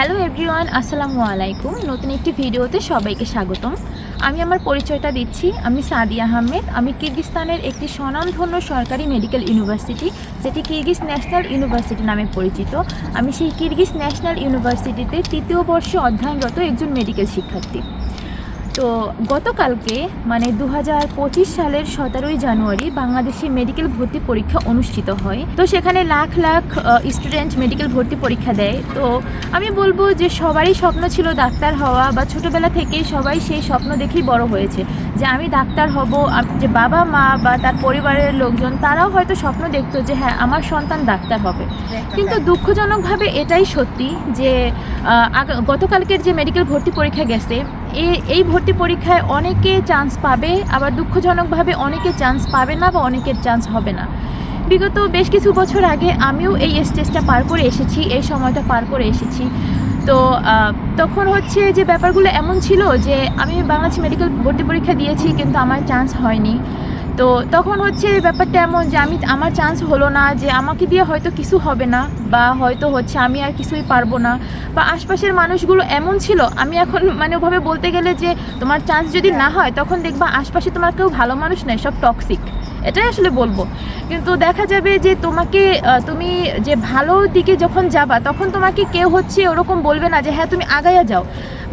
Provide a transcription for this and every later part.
Hello everyone, আসসালামু আলাইকুম। নতুন একটি ভিডিওতে সবাইকে স্বাগতম। আমি আমার পরিচয়টা দিচ্ছি, আমি সাদিয়া আহমেদ। আমি কিরগিস্তানের একটি স্বনামধন্য সরকারি মেডিকেল ইউনিভার্সিটি, যেটি কিরগিজ ন্যাশনাল ইউনিভার্সিটি নামে পরিচিত। আমি সেই কিরগিজ ন্যাশনাল ইউনিভার্সিটিতে তৃতীয় বর্ষে অধ্যয়নরত একজন মেডিকেল শিক্ষার্থী। তো গতকালকে মানে দু হাজার পঁচিশ সালের সতেরোই জানুয়ারি বাংলাদেশে মেডিকেল ভর্তি পরীক্ষা অনুষ্ঠিত হয়। তো সেখানে লাখ লাখ স্টুডেন্ট মেডিকেল ভর্তি পরীক্ষা দেয়। তো আমি বলব যে সবারই স্বপ্ন ছিল ডাক্তার হওয়া বা ছোটোবেলা থেকেই সবাই সেই স্বপ্ন দেখেই বড় হয়েছে যে আমি ডাক্তার হব যে বাবা মা বা তার পরিবারের লোকজন তারাও হয়তো স্বপ্ন দেখতো যে হ্যাঁ আমার সন্তান ডাক্তার হবে। কিন্তু দুঃখজনকভাবে এটাই সত্যি যে গতকালকের যে মেডিকেল ভর্তি পরীক্ষা গেছে এই ভর্তি পরীক্ষায় অনেকে চান্স পাবে, আবার দুঃখজনকভাবে অনেকে চান্স পাবে না বা অনেকের চান্স হবে না। বিগত বেশ কিছু বছর আগে আমিও এই স্টেজটা পার করে এসেছি, এই সময়টা পার করে এসেছি। তো তখন হচ্ছে যে ব্যাপারগুলো এমন ছিল যে আমি বাংলাদেশ মেডিকেল ভর্তি পরীক্ষা দিয়েছি কিন্তু আমার চান্স হয়নি। তো তখন হচ্ছে ব্যাপারটা এমন যে আমি, আমার চান্স হলো না যে আমাকে দিয়ে হয়তো কিছু হবে না বা হয়তো হচ্ছে আমি আর কিছুই পারব না। বা আশপাশের মানুষগুলো এমন ছিল, আমি এখন মানে ওভাবে বলতে গেলে যে তোমার চান্স যদি না হয়, তখন দেখবা আশপাশে তোমার কেউ ভালো মানুষ নেই, সব টক্সিক এটাই আসলে বলব। কিন্তু দেখা যাবে যে তোমাকে তুমি যে ভালো দিকে যখন যাবা, তখন তোমাকে কেউ হচ্ছে ওরকম বলবে না যে হ্যাঁ তুমি আগাইয়া যাও।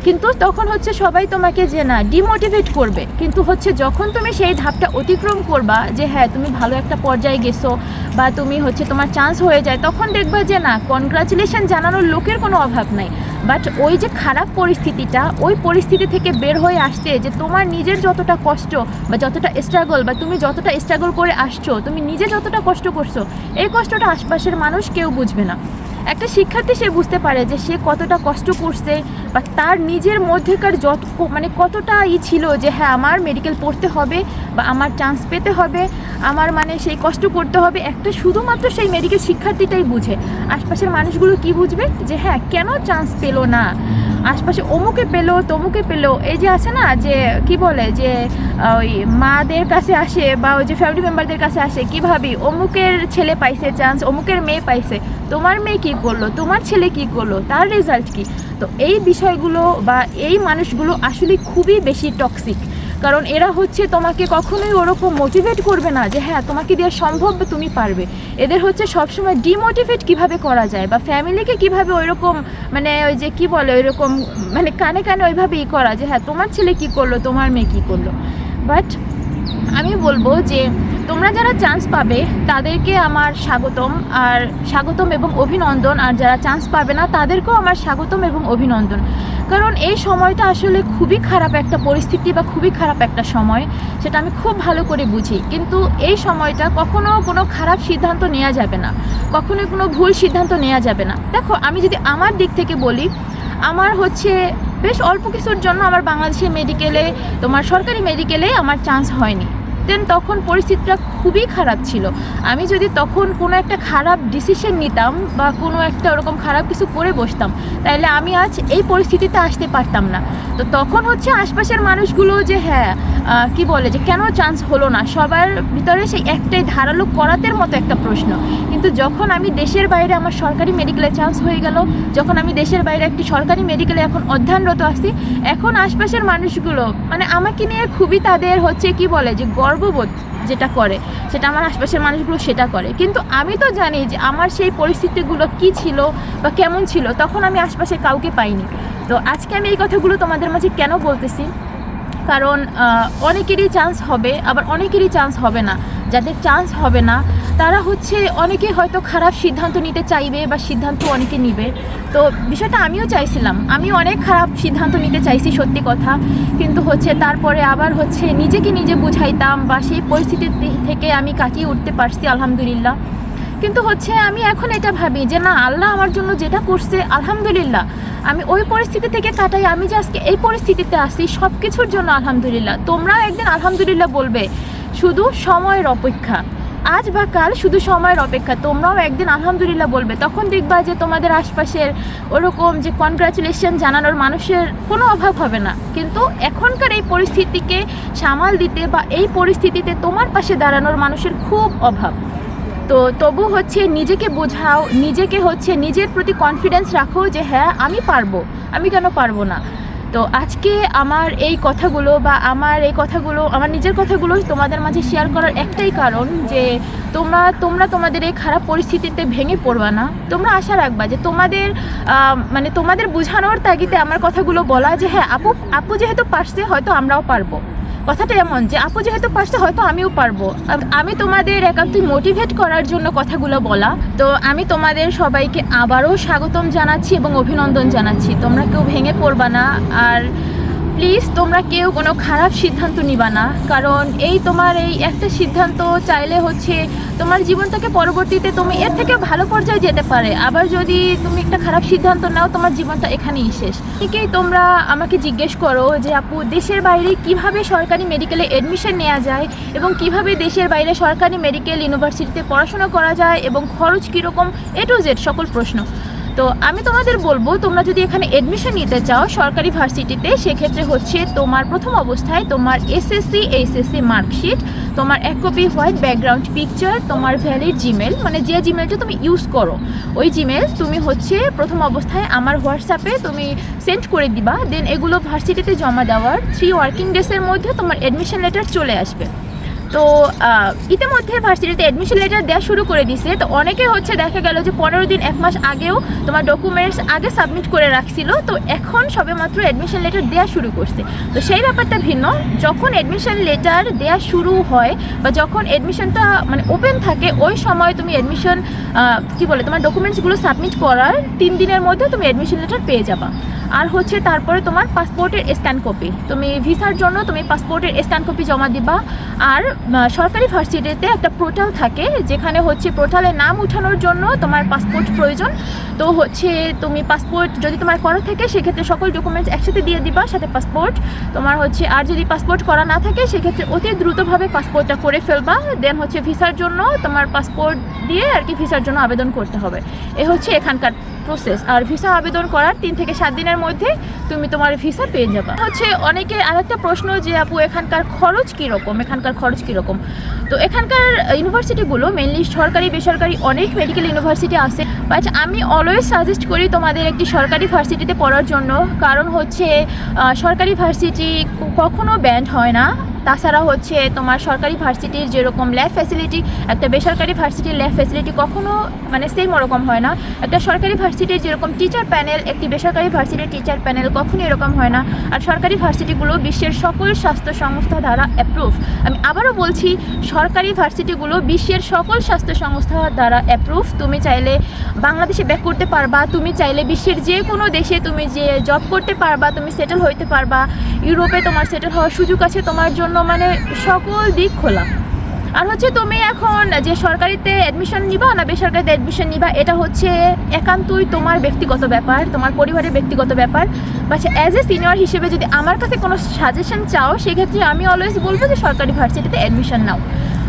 কিন্তু তখন হচ্ছে সবাই তোমাকে যে না ডিমোটিভেট করবে। কিন্তু হচ্ছে যখন তুমি সেই ধাপটা অতিক্রম করবা যে হ্যাঁ তুমি ভালো একটা পর্যায়ে গেছো বা তুমি হচ্ছে তোমার চান্স হয়ে যায়, তখন দেখবা যে না কনগ্রাচুলেশন জানানোর লোকের কোনো অভাব নাই। বাট ওই যে খারাপ পরিস্থিতিটা, ওই পরিস্থিতি থেকে বের হয়ে আসতে যে তোমার নিজের যতটা কষ্ট বা যতটা স্ট্রাগল বা তুমি যতটা স্ট্রাগল করে আসছো, তুমি নিজে যতটা কষ্ট করছ, এই কষ্টটা আশপাশের মানুষ কেউ বুঝবে না। একটা শিক্ষার্থী সে বুঝতে পারে যে সে কতটা কষ্ট করছে বা তার নিজের মধ্যেকার যত মানে কতটা ই ছিল যে হ্যাঁ আমার মেডিকেল পড়তে হবে বা আমার চান্স পেতে হবে, আমার মানে সেই কষ্ট করতে হবে। একটা শুধুমাত্র সেই মেডিকেল শিক্ষার্থীটাই বুঝে। আশপাশের মানুষগুলো কি বুঝবে? যে হ্যাঁ কেন চান্স পেল না? আশপাশে অমুকে পেল, তমুকে পেল। এই যে আছে না, যে কি বলে, যে ওই মাদের কাছে আসে বা ওই যে ফ্যামিলি মেম্বারদের কাছে আসে, কি ভাবি? অমুকের ছেলে পাইছে চান্স অমুকের মেয়ে পাইছে। তোমার মেয়ে কি করল? তোমার ছেলে কি করল? তার রেজাল্ট কি? তো এই বিষয়গুলো বা এই মানুষগুলো আসলে খুবই বেশি টক্সিক কারণ এরা হচ্ছে তোমাকে কখনোই ওরকম মোটিভেট করবে না যে হ্যাঁ তোমাকে দেওয়া সম্ভব তুমি পারবে। এদের হচ্ছে সবসময় ডিমোটিভেট কীভাবে করা যায় বা ফ্যামিলিকে কীভাবে ওইরকম মানে ওই যে কি বলে, ওইরকম মানে কানে কানে ওইভাবে ই করা যে হ্যাঁ তোমার ছেলে কি করল, তোমার মেয়ে কি করল। বাট বলব যে তোমরা যারা চান্স পাবে, তাদেরকে আমার স্বাগতম। আর স্বাগতম এবং অভিনন্দন। আর যারা চান্স পাবে না, তাদেরকেও আমার স্বাগতম এবং অভিনন্দন। কারণ এই সময়টা আসলে খুবই খারাপ একটা পরিস্থিতি বা খুবই খারাপ একটা সময়, সেটা আমি খুব ভালো করে বুঝি। কিন্তু এই সময়টা কখনো কোনো খারাপ সিদ্ধান্ত নেওয়া যাবে না। কখনোই কোনো ভুল সিদ্ধান্ত নেওয়া যাবে না। দেখো, আমি যদি আমার দিক থেকে বলি, আমার হচ্ছে বেশ অল্প কিছুর জন্য আমার বাংলাদেশের মেডিকেলে তোমার সরকারি মেডিকেলে আমার চান্স হয়নি। দেন তখন পরিস্থিতিটা খুবই খারাপ ছিল। আমি যদি তখন কোনো একটা খারাপ ডিসিশন নিতাম বা কোনো একটা ওরকম খারাপ কিছু করে বসতাম তাহলে আমি আজ এই পরিস্থিতিতে আসতে পারতাম না। তো তখন হচ্ছে আশপাশের মানুষগুলো যে হ্যাঁ কি বলে যে কেন চান্স হলো না, সবার ভিতরে সেই একটাই ধারালো করাতের মতো একটা প্রশ্ন। কিন্তু যখন আমি দেশের বাইরে আমার সরকারি মেডিকেলে চান্স হয়ে গেল, যখন আমি দেশের বাইরে একটি সরকারি মেডিকেলে এখন অধ্যয়নরত আছি, এখন আশপাশের মানুষগুলো মানে আমাকে নিয়ে খুবই তাদের হচ্ছে কি বলে যে গর্ববোধ যেটা করে, সেটা আমার আশপাশের মানুষগুলো সেটা করে। কিন্তু আমি তো জানি যে আমার সেই পরিস্থিতিগুলো কি ছিল বা কেমন ছিল, তখন আমি আশপাশে কাউকে পাইনি। তো আজকে আমি এই কথাগুলো তোমাদের মাঝে কেন বলতেছি? কারণ অনেকেরই চান্স হবে, আবার অনেকেরই চান্স হবে না। যাদের চান্স হবে না তারা হচ্ছে অনেকে হয়তো খারাপ সিদ্ধান্ত নিতে চাইবে বা সিদ্ধান্ত অনেকে নিবে। তো বিষয়টা আমিও চাইছিলাম। আমি অনেক খারাপ সিদ্ধান্ত নিতে চাইছি, সত্যি কথা। কিন্তু হচ্ছে তারপরে আবার হচ্ছে নিজেকে নিজে বুঝাইতাম বা সেই পরিস্থিতি থেকে আমি কাটিয়ে উঠতে পারছি, আলহামদুলিল্লাহ। কিন্তু হচ্ছে আমি এখন এটা ভাবি যে, না, আল্লাহ আমার জন্য যেটা করছে, আলহামদুলিল্লাহ। আমি ওই পরিস্থিতি থেকে কাটাই, আমি যে আজকে এই পরিস্থিতিতে আসি সব কিছুর জন্য আলহামদুলিল্লাহ। তোমরাও একদিন আলহামদুলিল্লাহ বলবে, শুধু সময়ের অপেক্ষা। আজ বা কাল শুধু সময়ের অপেক্ষা। তোমরাও একদিন আলহামদুলিল্লাহ বলবে। তখন দেখবা যে তোমাদের আশপাশের ওরকম যে কনগ্রাচুলেশন জানানোর মানুষের কোনো অভাব হবে না। কিন্তু এখনকার এই পরিস্থিতিকে সামাল দিতে বা এই পরিস্থিতিতে তোমার পাশে দাঁড়ানোর মানুষের খুব অভাব। তো তবু হচ্ছে নিজেকে বোঝাও, নিজেকে হচ্ছে নিজের প্রতি কনফিডেন্স রাখো যে হ্যাঁ আমি পারব। আমি কেন পারব না? তো আজকে আমার এই কথাগুলো বা আমার এই কথাগুলো, আমার নিজের কথাগুলো তোমাদের মাঝে শেয়ার করার একটাই কারণ যে তোমরা তোমরা তোমাদের এই খারাপ পরিস্থিতিতে ভেঙে পড়বা না। তোমরা আশা রাখবা যে তোমাদের মানে তোমাদের বোঝানোর তাগিদে আমার কথাগুলো বলা যে হ্যাঁ আপু আপু যেহেতু পারছে, হয়তো আমরাও পারব। কথাটা এমন যে, আপু যেহেতু পারছে, হয়তো আমিও পারব। আমি তোমাদের একান্তই মোটিভেট করার জন্য কথাগুলো বলা। তো আমি তোমাদের সবাইকে আবারও স্বাগতম জানাচ্ছি এবং অভিনন্দন জানাচ্ছি। তোমরা কেউ ভেঙে পড়বা না। আর প্লিজ তোমরা কেউ কোনো খারাপ সিদ্ধান্ত নিবা না। কারণ এই তোমার এই একটা সিদ্ধান্ত চাইলে হচ্ছে তোমার জীবনটাকে পরবর্তীতে তুমি এর থেকে ভালো পর্যায়ে যেতে পারে। আবার যদি তুমি একটা খারাপ সিদ্ধান্ত নাও, তোমার জীবনটা এখানেই শেষ। ঠিকই তোমরা আমাকে জিজ্ঞেস করো যে, আপু, দেশের বাইরে কীভাবে সরকারি মেডিকেলে এডমিশন নেওয়া যায় এবং কীভাবে দেশের বাইরে সরকারি মেডিকেল ইউনিভার্সিটিতে পড়াশোনা করা যায় এবং খরচ কীরকম এ টু জেড সকল প্রশ্ন। তো আমি তোমাদের বলব, তোমরা যদি এখানে এডমিশন নিতে চাও সরকারি ভার্সিটিতে, সেক্ষেত্রে হচ্ছে তোমার প্রথম অবস্থায় তোমার এসএসসি এইচএসসি মার্কশিট তোমার এক কপি হোয়াইট ব্যাকগ্রাউন্ড পিকচার তোমার ভ্যালিড জিমেল মানে যে জিমেলটা তুমি ইউজ করো, ওই জিমেল তুমি হচ্ছে প্রথম অবস্থায় আমার হোয়াটসঅ্যাপে তুমি সেন্ড করে দিবা দেন এগুলো ভার্সিটিতে জমা দেওয়ার থ্রি ওয়ার্কিং ডেসের মধ্যে তোমার অ্যাডমিশন লেটার চলে আসবে। তো ইতিমধ্যে ভার্সিটিতে অ্যাডমিশন লেটার দেওয়া শুরু করে দিছে। তো অনেকে হচ্ছে দেখা গেল যে পনেরো দিন, এক মাস আগেও তোমার ডকুমেন্টস আগে সাবমিট করে রাখছিল। তো এখন সবে মাত্র অ্যাডমিশন লেটার দেওয়া শুরু করছে। তো সেই ব্যাপারটা ভিন্ন। যখন অ্যাডমিশন লেটার দেওয়া শুরু হয় বা যখন অ্যাডমিশনটা মানে ওপেন থাকে, ওই সময় তুমি অ্যাডমিশন কি বলে, তোমার ডকুমেন্টসগুলো সাবমিট করার তিন দিনের মধ্যে তুমি অ্যাডমিশন লেটার পেয়ে যাবা। আর হচ্ছে তারপরে তোমার পাসপোর্টের স্ক্যান কপি তুমি ভিসার জন্য তুমি পাসপোর্টের স্ক্যান কপি জমা দিবা। আর সরকারি ভার্সিটিতে একটা পোর্টাল থাকে, যেখানে হচ্ছে পোর্টালে নাম উঠানোর জন্য তোমার পাসপোর্ট প্রয়োজন। তো হচ্ছে তুমি পাসপোর্ট যদি তোমার করা থাকে, সেক্ষেত্রে সকল ডকুমেন্টস একসাথে দিয়ে দিবা, সাথে পাসপোর্ট। তোমার হচ্ছে আর যদি পাসপোর্ট করা না থাকে, সেক্ষেত্রে অতি দ্রুতভাবে পাসপোর্টটা করে ফেলবা। দেন হচ্ছে ভিসার জন্য তোমার পাসপোর্ট দিয়ে আর কি ভিসার জন্য আবেদন করতে হবে। এ হচ্ছে এখানকার প্রসেস আর ভিসা আবেদন করার তিন থেকে সাত দিনের মধ্যে তুমি তোমার ভিসা পেয়ে যাবে। হচ্ছে অনেকের আরেকটা প্রশ্ন যে, আপু, এখানকার খরচ কীরকম? এখানকার খরচ কীরকম? তো এখানকার ইউনিভার্সিটিগুলো মেনলি সরকারি, বেসরকারি অনেক মেডিকেল ইউনিভার্সিটি আছে। বাট আমি অলওয়েজ সাজেস্ট করি তোমাদের একটি সরকারি ভার্সিটিতে পড়ার জন্য। কারণ হচ্ছে সরকারি ভার্সিটি কখনো ব্যান্ড হয় না। তাছাড়া হচ্ছে তোমার সরকারি ভার্সিটির যেরকম ল্যাব ফ্যাসিলিটি একটা বেসরকারি ভার্সিটির ল্যাব ফ্যাসিলিটি কখনো মানে সেম ওরকম হয় না। একটা সরকারি ভার্সিটির যেরকম টিচার প্যানেল একটি বেসরকারি ভার্সিটির টিচার প্যানেল কখনো এরকম হয় না। আর সরকারি ভার্সিটিগুলো বিশ্বের সকল স্বাস্থ্য সংস্থা দ্বারা অ্যাপ্রুভ আমি আবারও বলছি, সরকারি ভার্সিটিগুলো বিশ্বের সকল স্বাস্থ্য সংস্থা দ্বারা অ্যাপ্রুভ তুমি চাইলে বাংলাদেশে ব্যাক করতে পারবা, তুমি চাইলে বিশ্বের যে কোনো দেশে তুমি যে জব করতে পারবা, তুমি সেটেল হইতে পারবা। ইউরোপে তোমার সেটেল হওয়ার সুযোগ আছে তোমার জন্য। মানে সকল দিক খোলা। আর হচ্ছে তুমি এখন যে সরকারিতে অ্যাডমিশন নিবা না বেসরকারিতে অ্যাডমিশন নিবা, এটা হচ্ছে একান্তই তোমার ব্যক্তিগত ব্যাপার, তোমার পরিবারের ব্যক্তিগত ব্যাপার। বাট অ্যাজ এ সিনিয়র হিসেবে যদি আমার কাছে কোনো সাজেশন চাও, সেক্ষেত্রে আমি অলওয়েজ বলব যে সরকারি ভার্সিটিতে অ্যাডমিশন নাও।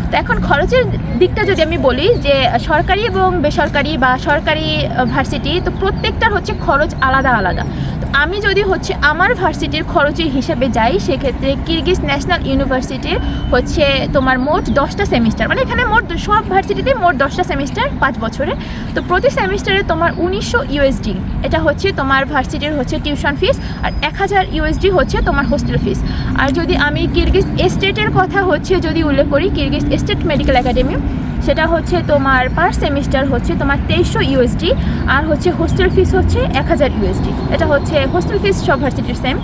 তো এখন খরচের দিকটা যদি আমি বলি যে সরকারি এবং বেসরকারি বা সরকারি ভার্সিটি, তো প্রত্যেকটার হচ্ছে খরচ আলাদা আলাদা। তো আমি যদি হচ্ছে আমার ভার্সিটির খরচের হিসেবে যাই, সেক্ষেত্রে কিরগিজ ন্যাশনাল ইউনিভার্সিটির হচ্ছে তোমার মোট দশটা সেমিস্টার। মানে এখানে মোট সব ভার্সিটিতে মোট দশটা সেমিস্টার পাঁচ বছরে। তো প্রতি সেমিস্টারে তোমার উনিশশো ইউএসডি এটা হচ্ছে তোমার ভার্সিটির হচ্ছে টিউশন ফিস, আর এক হাজার ইউএসডি হচ্ছে তোমার হোস্টেল ফিস। আর যদি আমি কিরগিজ এস্টেটের কথা হচ্ছে যদি উল্লেখ করি, কিরগিজ এস্টেট মেডিকেল একাডেমি সেটা হচ্ছে তোমার পার সেমিস্টার হচ্ছে তোমার তেইশশো ইউএসডি আর হচ্ছে হোস্টেল ফিস হচ্ছে এক হাজার ইউএসডি এটা হচ্ছে হোস্টেল ফিস সব ভার্সিটির সেম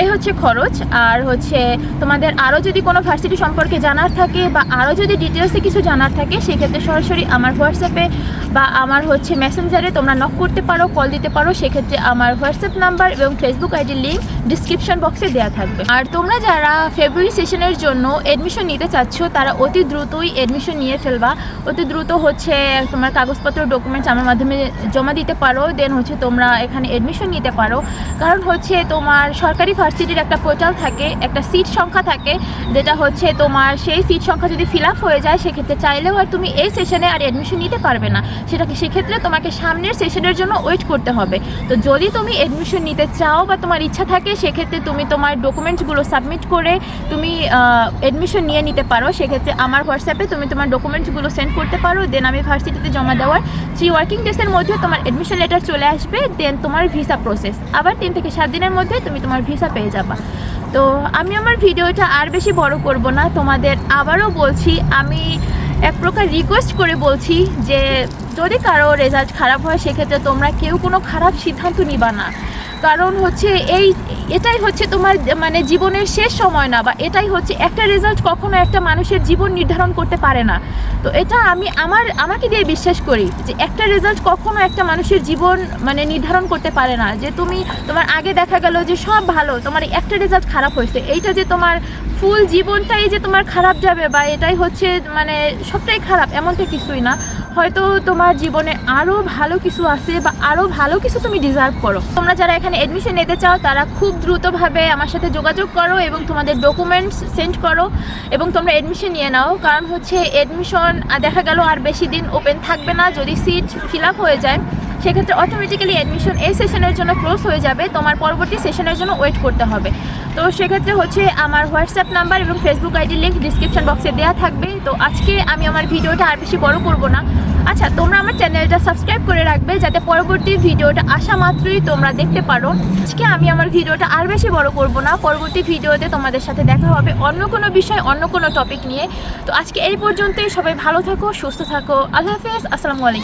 এই হচ্ছে খরচ, আর হচ্ছে তোমাদের আরও যদি কোনো ভার্সিটি সম্পর্কে জানার থাকে বা আরও যদি ডিটেলসে কিছু জানার থাকে, সেক্ষেত্রে সরাসরি আমার হোয়াটসঅ্যাপে বা আমার হচ্ছে মেসেঞ্জারে তোমরা নক করতে পারো কল দিতে পারো। সেক্ষেত্রে আমার হোয়াটসঅ্যাপ নাম্বার এবং ফেসবুক আইডির লিঙ্ক ডিসক্রিপশন বক্সে দেওয়া থাকবে। আর তোমরা যারা ফেব্রুয়ারি সেশনের জন্য এডমিশন নিতে চাচ্ছ, তারা অতি দ্রুতই এডমিশন নিয়ে ফেলবা। অতি দ্রুত হচ্ছে তোমার কাগজপত্র ডকুমেন্টস আমার মাধ্যমে জমা দিতে পারো। দেন হচ্ছে তোমরা এখানে এডমিশন নিতে পারো। কারণ হচ্ছে তোমার সরকারি ভার্সিটির একটা পোর্টাল থাকে, একটা সিট সংখ্যা থাকে, যেটা হচ্ছে তোমার সেই সিট সংখ্যা যদি ফিল আপ হয়ে যায়, সেক্ষেত্রে চাইলেও আর তুমি এই সেশনে আর অ্যাডমিশন নিতে পারবে না। সেটাকে, সেক্ষেত্রে তোমাকে সামনের সেশনের জন্য ওয়েট করতে হবে। তো যদি তুমি অ্যাডমিশন নিতে চাও বা তোমার ইচ্ছা থাকে, সেক্ষেত্রে তুমি তোমার ডকুমেন্টসগুলো সাবমিট করে তুমি অ্যাডমিশন নিয়ে নিতে পারো। সেক্ষেত্রে আমার হোয়াটসঅ্যাপে তুমি তোমার ডকুমেন্টসগুলো সেন্ড করতে পারো। দেন আমি ভার্সিটিতে জমা দেওয়ার থ্রি ওয়ার্কিং ডেসের মধ্যে তোমার অ্যাডমিশন লেটার চলে আসবে। দেন তোমার ভিসা প্রসেস আবার তিন থেকে সাত দিনের মধ্যে তুমি তোমার ভিসা পেয়ে যাবা। তো আমি আমার ভিডিওটা আর বেশি বড় করব না, তোমাদের আবারও বলছি, আমি এক প্রকার রিকোয়েস্ট করে বলছি যে যদি কারও রেজাল্ট খারাপ হয়, সেক্ষেত্রে তোমরা কেউ কোনো খারাপ সিদ্ধান্ত নিবা না। কারণ হচ্ছে এই, এটাই হচ্ছে তোমার মানে জীবনের শেষ সময় না, বা এটাই হচ্ছে একটা রেজাল্ট কখনো একটা মানুষের জীবন নির্ধারণ করতে পারে না। তো এটা আমি, আমার, আমাকে দিয়ে বিশ্বাস করি যে একটা রেজাল্ট কখনো একটা মানুষের জীবন মানে নির্ধারণ করতে পারে না। যে তুমি, তোমার আগে দেখা গেল যে সব ভালো, তোমার একটা রেজাল্ট খারাপ হয়েছে। এইটা যে তোমার ফুল জীবনটাই যে তোমার খারাপ যাবে, বা এটাই হচ্ছে মানে সবটাই খারাপ, এমনটা কিছুই না। হয়তো তোমার জীবনে আরও ভালো কিছু আছে বা আরও ভালো কিছু তুমি ডিজার্ভ করো। তোমরা যারা এখানে অ্যাডমিশন নিতে চাও, তারা খুব দ্রুতভাবে আমার সাথে যোগাযোগ করো এবং তোমাদের ডকুমেন্টস সেন্ড করো এবং তোমরা অ্যাডমিশন নিয়ে নাও। কারণ হচ্ছে অ্যাডমিশন দেখা গেল আর বেশি দিন ওপেন থাকবে না। যদি সিট ফিল আপ হয়ে যায় সেক্ষেত্রে অটোমেটিক্যালি অ্যাডমিশন এই সেশনের জন্য ক্লোজ হয়ে যাবে। তোমার পরবর্তী সেশনের জন্য ওয়েট করতে হবে। তো সেক্ষেত্রে হচ্ছে আমার হোয়াটসঅ্যাপ নাম্বার এবং ফেসবুক আইডি লিঙ্ক ডিসক্রিপশন বক্সে দেওয়া থাকবে। তো আজকে আমি আমার ভিডিওটা আর বেশি বড় করব না। আচ্ছা তোমরা আমার চ্যানেলটা সাবস্ক্রাইব করে রাখবে যাতে পরবর্তী ভিডিওটা আসা মাত্রই তোমরা দেখতে পারো। আজকে আমি আমার ভিডিওটা আর বেশি বড় করব না। পরবর্তী ভিডিওতে তোমাদের সাথে দেখা হবে অন্য কোনো বিষয়, অন্য কোনো টপিক নিয়ে। তো আজকে এই পর্যন্তই। সবাই ভালো থাকো, সুস্থ থাকো। আল্লাহ হাফেজ। আসসালামু আলাইকুম।